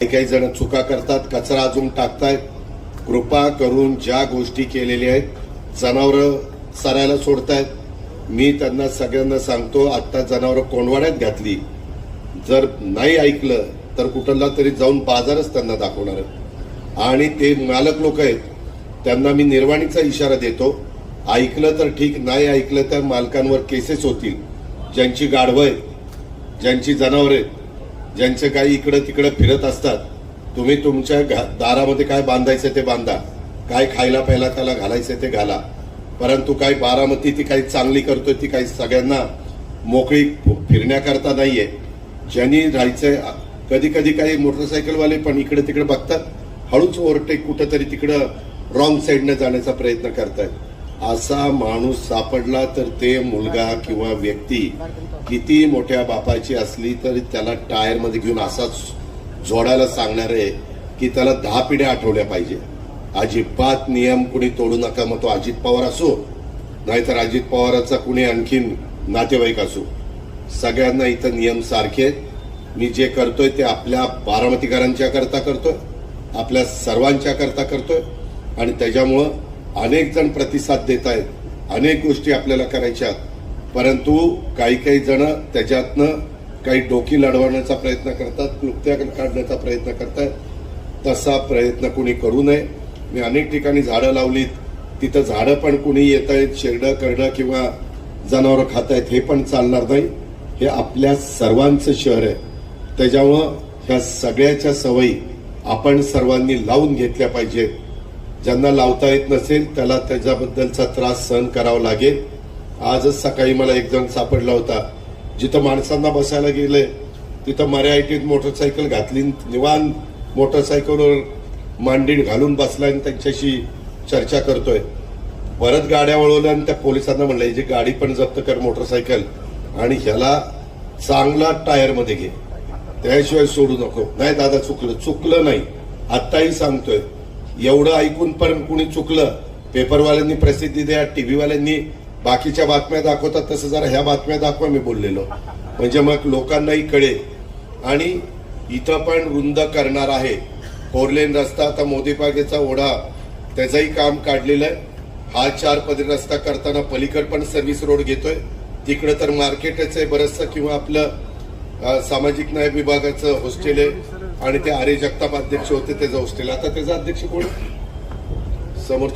काही काही जण चुका करतात कचरा अजून टाकतायत. कृपा करून ज्या गोष्टी केलेल्या आहेत जनावरं चरायला सोडतायत. मी त्यांना सगळ्यांना सांगतो आत्ता जनावरं कोंडवाड्यात घातली. जर नाही ऐकलं तर कुठला तरी जाऊन बाजारच त्यांना दाखवणार आहे. आणि ते मालक लोक आहेत त्यांना मी निर्वाणीचा इशारा देतो. ऐकलं तर ठीक नाही ऐकलं तर मालकांवर केसेस होतील. ज्यांची गाढवं आहेत ज्यांची जनावरं आहेत ज्यांचे काही इकडं तिकडं फिरत असतात तुम्ही तुमच्या घा- दारामध्ये काय बांधायचं ते बांधा. काय खायला प्यायला त्याला घालायचं ते घाला. परंतु काही बारामती ती काही चांगली करतोय ती काही सगळ्यांना मोकळी फिरण्याकरता नाहीये. ज्यांनी राहायचंय कधी कधी काही मोटरसायकलवाले पण इकडे तिकडे बघतात. हळूच ओव्हरटेक कुठंतरी तिकडं रॉंग साईडनं जाण्याचा प्रयत्न करतायत. असा माणूस सापडला तर ते मुलगा किंवा व्यक्ती किती मोठ्या बापाची असली तरी त्याला टायरमध्ये घेऊन असाच जोडायला सांगणार आहे की त्याला दहा पिढ्या आठवल्या पाहिजे. अजिबात नियम कुणी तोडू नका मग तो अजित पवार असो. नाहीतर अजित पवाराचा कुणी आणखीन नातेवाईक असो. सगळ्यांना इथं नियम सारखे आहेत. मी जे करतोय ते आपल्या बारामतीकरांच्या करता करतोय आपल्या सर्वांच्या करता करतोय. आणि त्याच्यामुळं अनेक जण प्रतिसाद देत आहेत अनेक गोष्टी आपल्याला करायच्या परंतु काही काही जण त्याच्यातनं काही डोकी लढवण्याचा प्रयत्न करतात क्लुप्त्या काढण्याचा प्रयत्न करतात तसा प्रयत्न कुणी करू नये. मी अनेक ठिकाणी झाडं लावलीत. तिथं झाडं पण कुणी येत आहेत शेरडं करणं किंवा जनावरं खात आहेत हे पण चालणार नाही. हे आपल्या सर्वांचं शहर आहे. त्याच्यामुळं ह्या सगळ्याच्या सवयी आपण सर्वांनी लावून घेतल्या पाहिजेत. ज्यांना लावता येत नसेल त्याला त्याच्याबद्दलचा त्रास सहन करावा लागेल. आजच सकाळी मला एक जण सापडला होता. जिथं माणसांना बसायला गेले तिथं मर्यादित मोटरसायकल घातली निवान मोटरसायकलवर मांडी घालून बसला आणि त्यांच्याशी चर्चा करतोय. परत गाड्या वळवल्या आणि त्या पोलिसांना म्हणलं जी गाडी पण जप्त कर मोटरसायकल आणि ह्याला चांगला टायरमध्ये घे. त्याशिवाय सोडू नको. नाही दादा चुकलं. चुकलं नाही. आत्ताही सांगतोय. एवढं ऐकून पण कुणी चुकलं पेपरवाल्यांनी प्रसिद्धी द्या टीव्हीवाल्यांनी बाकीच्या बातम्या दाखवतात तसं जरा ह्या बातम्या दाखवा मी बोललेलो. म्हणजे मग लोकांनाही कळेल. आणि इथं पण रुंद करणार आहे. फोरलेन रस्ता आता मोदीबागेचा ओढा त्याचंही काम काढलेलं आहे. हा चार पदरी रस्ता करताना पलीकड पण सर्व्हिस रोड घेतोय. तिकडं तर मार्केटच आहे बरंचसं किंवा आपलं सामाजिक न्याय विभागाचं हॉस्टेल आहे. आणि ते आर्य जगताप अध्यक्ष होते त्याचं हॉस्टेल आता त्याचा अध्यक्ष कोण? समोर